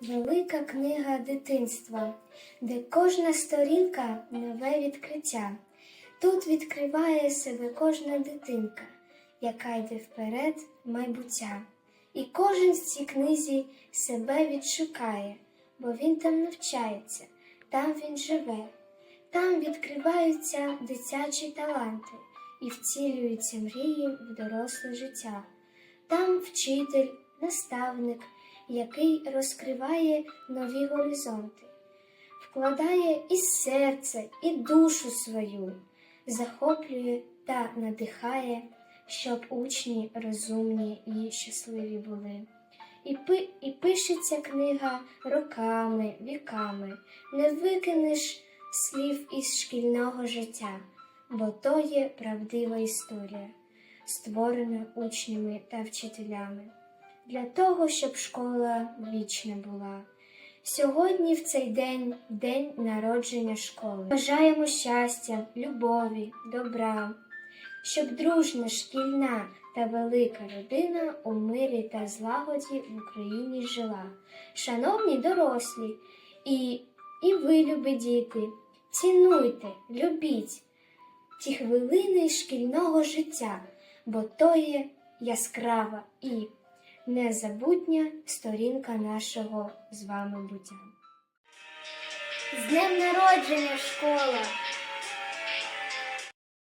Велика книга дитинства, де кожна сторінка нове відкриття. Тут відкриває себе кожна дитинка, яка йде вперед майбуття. І кожен в цій книзі себе відшукає, бо він там навчається, там він живе, там відкриваються дитячі таланти і вцілюються мрії в доросле життя. Там вчитель, наставник, який розкриває нові горизонти, вкладає і серце, і душу свою, захоплює та надихає, щоб учні розумні і щасливі були. І, пи, і пишеться книга роками, віками, не викинеш слів із шкільного життя, бо то є правдива історія, створена учнями та вчителями для того, щоб школа вічна була. Сьогодні в цей день день народження школи. Бажаємо щастя, любові, добра, щоб дружна, шкільна та велика родина у мирі та злагоді в Україні жила. Шановні дорослі, і, і ви, любі діти, цінуйте, любіть ті хвилини шкільного життя, бо то є яскрава і незабутня сторінка нашого з вами буття. З днем народження, школа!